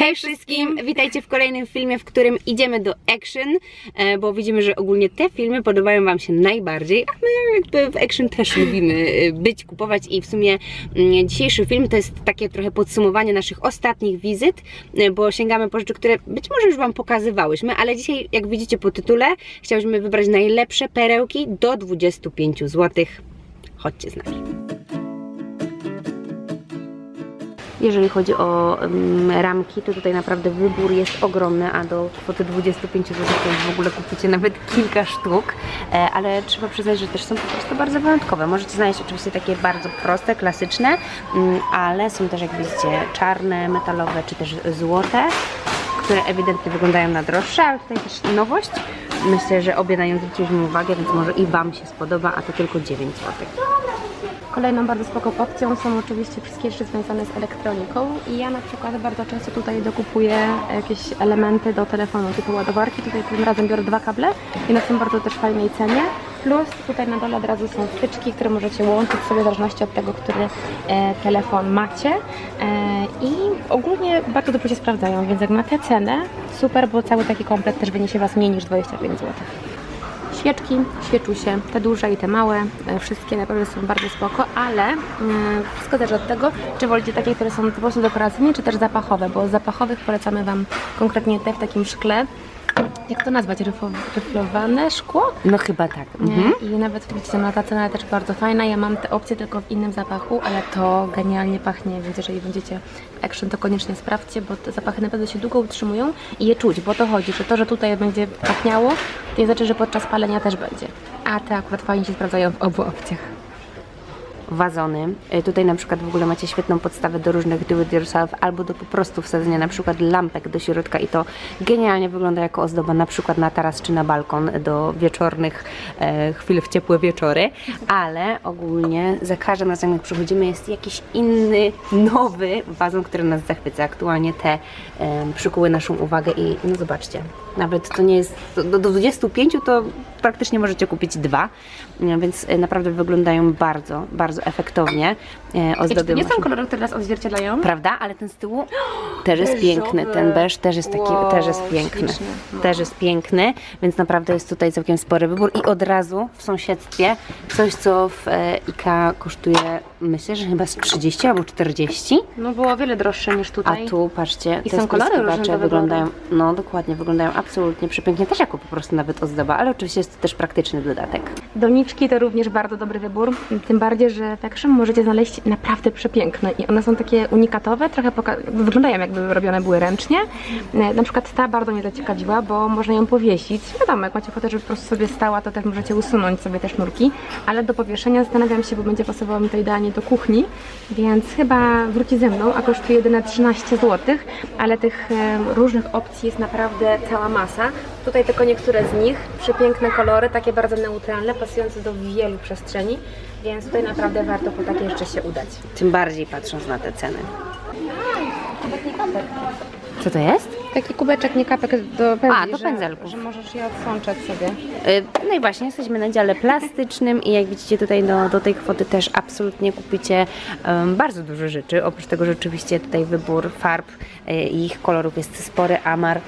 Hej wszystkim! Witajcie w kolejnym filmie, w którym idziemy do action, e, bo widzimy, że ogólnie te filmy podobają Wam się najbardziej, a my jakby w action też lubimy e, być, kupować i w sumie mm, dzisiejszy film to jest takie trochę podsumowanie naszych ostatnich wizyt, e, bo sięgamy po rzeczy, które być może już Wam pokazywałyśmy, ale dzisiaj, jak widzicie po tytule, chciałyśmy wybrać najlepsze perełki do 25 zł. Chodźcie z nami. Jeżeli chodzi o um, ramki, to tutaj naprawdę wybór jest ogromny, a do kwoty 25 zł w ogóle kupicie nawet kilka sztuk, e, ale trzeba przyznać, że też są po prostu bardzo wyjątkowe. Możecie znaleźć oczywiście takie bardzo proste, klasyczne, mm, ale są też jak widzicie czarne, metalowe czy też złote, które ewidentnie wyglądają na droższe, ale tutaj też nowość. Myślę, że obie na nią zwróciliśmy uwagę, więc może i Wam się spodoba, a to tylko 9 zł. Kolejną bardzo spoko opcją są oczywiście wszystkie rzeczy związane z elektroniką i ja na przykład bardzo często tutaj dokupuję jakieś elementy do telefonu typu ładowarki. Tutaj tym razem biorę dwa kable i na są bardzo też fajnej cenie. Plus tutaj na dole od razu są wtyczki, które możecie łączyć sobie w zależności od tego, który e, telefon macie. E, I ogólnie bardzo dobrze się sprawdzają, więc jak na tę cenę super, bo cały taki komplet też wyniesie Was mniej niż 25 zł. Świeczki, świeczusie, te duże i te małe, e, wszystkie naprawdę są bardzo spoko, ale e, wszystko zależy od tego, czy wolicie takie, które są po prostu dekoracyjne, czy też zapachowe, bo zapachowych polecamy Wam konkretnie te w takim szkle. Jak to nazwać? Ryfo- Ryflowane szkło? No chyba tak. Mhm. I nawet widzicie, no ta cena też bardzo fajna. Ja mam tę opcję tylko w innym zapachu, ale to genialnie pachnie, więc jeżeli będziecie w action, to koniecznie sprawdźcie, bo te zapachy naprawdę się długo utrzymują i je czuć, bo to chodzi, że to, że tutaj będzie pachniało, to nie znaczy, że podczas palenia też będzie. A te akurat fajnie się sprawdzają w obu opcjach. Wazony. Y, Tutaj na przykład w ogóle macie świetną podstawę do różnych do it yourself albo do po prostu wsadzenia na przykład lampek do środka i to genialnie wygląda jako ozdoba na przykład na taras czy na balkon do wieczornych e, chwil w ciepłe wieczory, ale ogólnie za każdym razem jak przychodzimy jest jakiś inny, nowy wazon, który nas zachwyca. Aktualnie te e, przykuły naszą uwagę i no zobaczcie, nawet to nie jest, do, do 25 to praktycznie możecie kupić dwa, e, więc e, naprawdę wyglądają bardzo, bardzo efektownie. E, Ozdoby nie masz- są kolory, które nas odzwierciedlają? Prawda? Ale ten z tyłu też jest piękny. Ten beż też jest taki, Wow, też jest piękny. No. Też jest piękny, więc naprawdę jest tutaj całkiem spory wybór i od razu w sąsiedztwie coś, co w IKEA kosztuje, myślę, że chyba z 30 albo 40. No było o wiele droższe niż A tutaj. tu patrzcie, I te są kolory wyglądają, no dokładnie, wyglądają absolutnie przepięknie, też jako po prostu nawet ozdoba, ale oczywiście jest też praktyczny dodatek. Doniczki to również bardzo dobry wybór, tym bardziej, że w Action możecie znaleźć naprawdę przepiękne i one są takie unikatowe, trochę wyglądają jakby robione były ręcznie. E, Na przykład ta bardzo mnie zaciekawiła, bo można ją powiesić. Wiadomo, jak macie ochotę, żeby po prostu sobie stała, to też możecie usunąć sobie te sznurki, ale do powieszenia zastanawiam się, bo będzie pasowało mi to idealnie do kuchni, więc chyba wróci ze mną, a kosztuje jedyne 13 zł, ale tych e, różnych opcji jest naprawdę cała masa. Tutaj tylko niektóre z nich, przepiękne kolory, takie bardzo neutralne, pasujące do wielu przestrzeni, więc tutaj naprawdę warto po takie rzeczy się udać. Tym bardziej patrząc na te ceny. Co to jest? Taki kubeczek, nie kapek do pędzli, A, do że- pędzelków. Że, możesz je odsączać sobie. Y, No i właśnie jesteśmy na dziale plastycznym i jak widzicie tutaj do, do tej kwoty też absolutnie kupicie em, bardzo dużo rzeczy. Oprócz tego rzeczywiście tutaj wybór farb y, i ich kolorów jest spory. Amar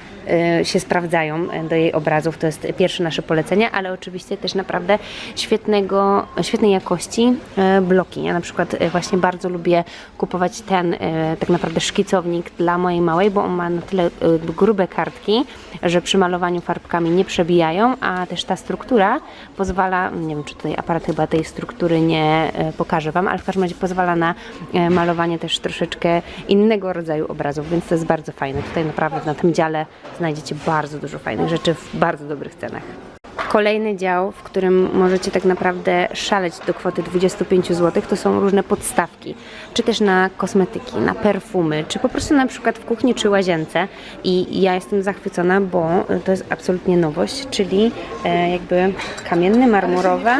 y, się sprawdzają y, do jej obrazów. To jest pierwsze nasze polecenie, ale oczywiście też naprawdę świetnego, świetnej jakości y, bloki. Ja na przykład y, właśnie bardzo lubię kupować ten y, tak naprawdę szkicownik dla mojej małej, bo on ma na tyle y, grube kartki, że przy malowaniu farbkami nie przebijają, a też ta struktura pozwala, nie wiem czy tutaj aparat chyba tej struktury nie e, pokaże Wam, ale w każdym razie pozwala na e, malowanie też troszeczkę innego rodzaju obrazów, więc to jest bardzo fajne. Tutaj naprawdę na tym dziale znajdziecie bardzo dużo fajnych rzeczy w bardzo dobrych cenach. Kolejny dział, w którym możecie tak naprawdę szaleć do kwoty 25 zł, to są różne podstawki, czy też na kosmetyki, na perfumy, czy po prostu na przykład w kuchni czy łazience. I ja jestem zachwycona, bo to jest absolutnie nowość, czyli e, jakby kamienne, marmurowe,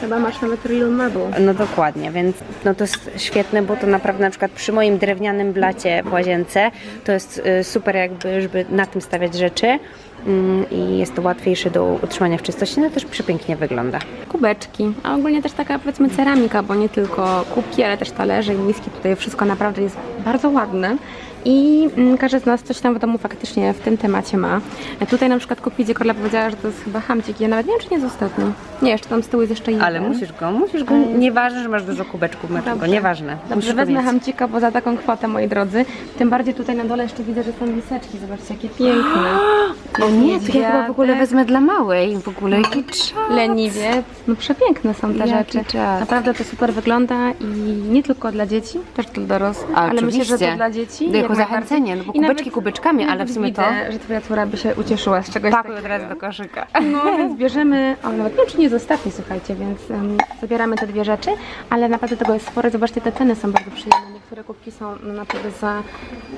Chyba masz nawet real marble. no dokładnie, więc no to jest świetne, bo to naprawdę na przykład przy moim drewnianym blacie w łazience to jest y, super jakby, żeby na tym stawiać rzeczy mm, i jest to łatwiejsze do utrzymania w czystości, no też przepięknie wygląda. Kubeczki, a ogólnie też taka powiedzmy ceramika, bo nie tylko kubki, ale też talerze i whisky. Tutaj wszystko naprawdę jest bardzo ładne. I mm, każdy z nas coś tam w domu faktycznie w tym temacie ma. E, Tutaj na przykład kupić, Korla powiedziała, że to jest chyba hamcik. Ja nawet nie wiem, czy nie jest ostatni. Nie, jeszcze tam z tyłu jest jeszcze jeden. Ale musisz go, musisz go, nieważne, że masz dużo kubeczków, masz go, Dobrze. nieważne. Dobrze, musisz wezmę mieć. hamcika, bo za taką kwotę, moi drodzy. Tym bardziej tutaj na dole jeszcze widzę, że są miseczki. Zobaczcie, jakie piękne. O nie, to ja chyba w ogóle wezmę dla małej, w ogóle jaki czas. Leniwie. No przepiękne są te Jaki rzeczy. czas. Naprawdę to super wygląda i nie tylko dla dzieci, też dla dorosłych, ale myślę, że to dla dzieci. Jako zachęcenie, no bo kubeczki kubeczkami, ale w sumie widzę, to że twoja córa by się ucieszyła z czegoś pakuj takiego. od razu do koszyka. No więc bierzemy, o nawet czy nie jest ostatni, słuchajcie, więc um, zabieramy te dwie rzeczy, ale naprawdę tego jest sporo. Zobaczcie, te ceny są bardzo przyjemne. Niektóre kubki są no, naprawdę za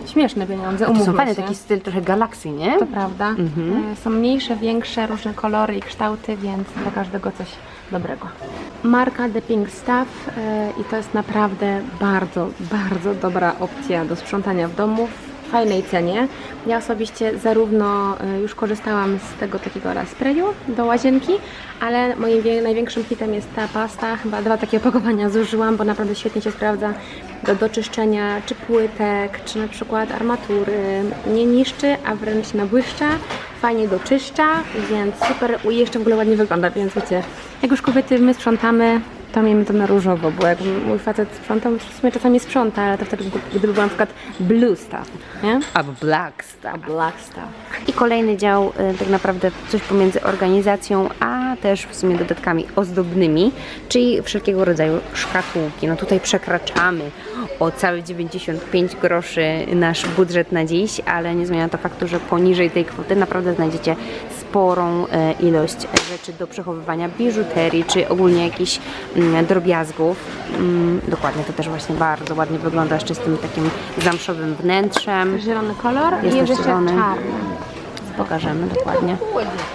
śmieszne pieniądze, To umówmy są fajne, taki styl trochę galaksji, nie? To prawda. Mhm. E, Są mniejsze, większe, różne kolory i kształty, więc dla każdego coś dobrego. Marka The Pink Stuff e, i to jest naprawdę bardzo, bardzo dobra opcja do sprzątania w domu w fajnej cenie. Ja osobiście zarówno e, już korzystałam z tego takiego raz sprayu do łazienki, ale moim największym hitem jest ta pasta. Chyba dwa takie opakowania zużyłam, bo naprawdę świetnie się sprawdza do, do czyszczenia czy płytek, czy na przykład armatury. Nie niszczy, a wręcz nabłyszcza. Fajnie doczyszcza, więc super i jeszcze w ogóle ładnie wygląda, więc wiecie, jak już kobiety my sprzątamy, to miejmy to na różowo, bo jak mój facet sprząta, w sumie czasami sprząta, ale to wtedy gdyby była na przykład blue stuff, nie? Albo black stuff. Black stuff. I kolejny dział, y, tak naprawdę coś pomiędzy organizacją, a też w sumie dodatkami ozdobnymi, czyli wszelkiego rodzaju szkatułki. No tutaj przekraczamy o całe 95 groszy nasz budżet na dziś, ale nie zmienia to faktu, że poniżej tej kwoty naprawdę znajdziecie sporą e, ilość rzeczy do przechowywania biżuterii, czy ogólnie jakichś mm, drobiazgów. Mm, Dokładnie, to też właśnie bardzo ładnie wygląda z czystym takim zamszowym wnętrzem. Zielony kolor Jest i jest jeszcze zielony. czarny. Pokażemy dokładnie.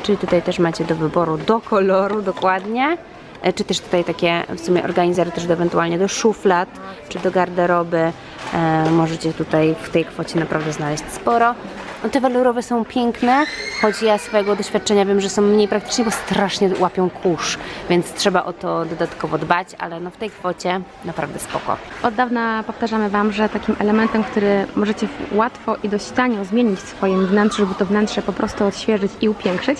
Czyli tutaj też macie do wyboru, do koloru dokładnie. E, Czy też tutaj takie w sumie organizery też do, ewentualnie do szuflad, czy do garderoby. E, możecie tutaj w tej kwocie naprawdę znaleźć sporo. Te walurowe są piękne, choć ja swojego doświadczenia wiem, że są mniej praktyczne, bo strasznie łapią kurz, więc trzeba o to dodatkowo dbać, ale no w tej kwocie naprawdę spoko. Od dawna powtarzamy Wam, że takim elementem, który możecie łatwo i dość tanio zmienić w swoim wnętrzu, żeby to wnętrze po prostu odświeżyć i upiększyć,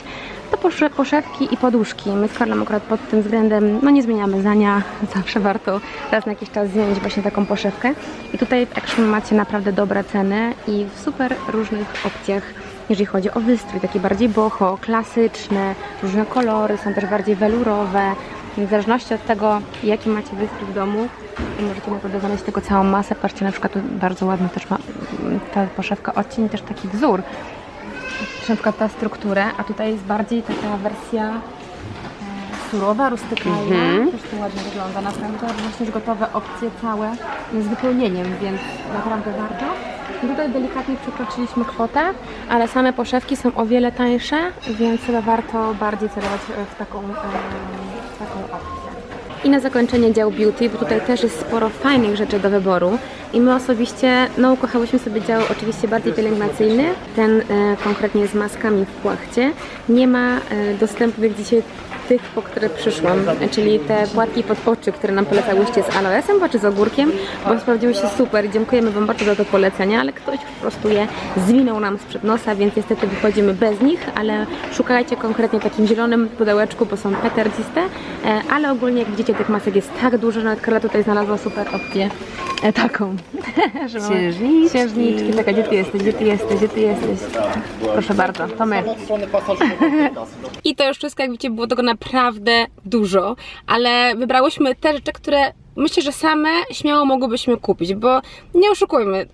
to posze- poszewki i poduszki. My z Karlem akurat pod tym względem no nie zmieniamy zdania. Zawsze warto raz na jakiś czas zmienić właśnie taką poszewkę. I tutaj w Action macie naprawdę dobre ceny i w super różnych opcjach jeżeli chodzi o wystrój, takie bardziej boho, klasyczne, różne kolory, są też bardziej welurowe. W zależności od tego, jaki macie wystrój w domu, możecie naprawdę znaleźć tego całą masę. Patrzcie, na przykład tu bardzo ładny też ma mm, ta poszewka odcień, też taki wzór. Na przykład ta strukturę, a tutaj jest bardziej taka wersja e, surowa, rustykalna. Mhm. Też to ładnie wygląda. Naprawdę właśnie już gotowe opcje całe z wypełnieniem, więc naprawdę warto. Tutaj delikatnie przekroczyliśmy kwotę, ale same poszewki są o wiele tańsze, więc chyba warto bardziej celować e, w taką, w taką opcję. I na zakończenie dział beauty, bo tutaj też jest sporo fajnych rzeczy do wyboru. I my osobiście, no ukochałyśmy sobie dział oczywiście bardziej pielęgnacyjny, ten e, konkretnie z maskami w płachcie. Nie ma e, dostępnych dzisiaj tych, po które przyszłam, czyli te płatki pod oczy, które nam polecałyście z aloesem, czy z ogórkiem, bo sprawdziły się super. Dziękujemy Wam bardzo za to polecenie, ale ktoś po prostu je zwinął nam sprzed nosa, więc niestety wychodzimy bez nich, ale szukajcie konkretnie takim zielonym pudełeczku, bo są peterdziste, e, ale ogólnie jak widzicie tych masek jest tak dużo, nawet Karla tutaj znalazła super opcję e, taką. że mamy Księżniczki. Księżniczki, taka, gdzie ty jesteś, gdzie ty jesteś, gdzie ty jesteś. Proszę bardzo, to my. I to już wszystko, jak widzicie, było tego naprawdę dużo, ale wybrałyśmy te rzeczy, które myślę, że same śmiało mogłybyśmy kupić, bo nie oszukujmy,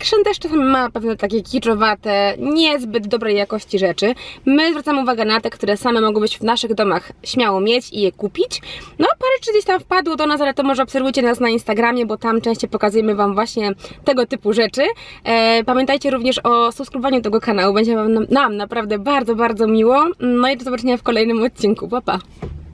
Action też ma pewne takie kiczowate, niezbyt dobrej jakości rzeczy. My zwracamy uwagę na te, które same mogą być w naszych domach śmiało mieć i je kupić. No, parę rzeczy gdzieś tam wpadło do nas, ale to może obserwujcie nas na Instagramie, bo tam częściej pokazujemy Wam właśnie tego typu rzeczy. E, pamiętajcie również o subskrybowaniu tego kanału, będzie wam, nam naprawdę bardzo, bardzo miło. No i do zobaczenia w kolejnym odcinku. Pa, pa!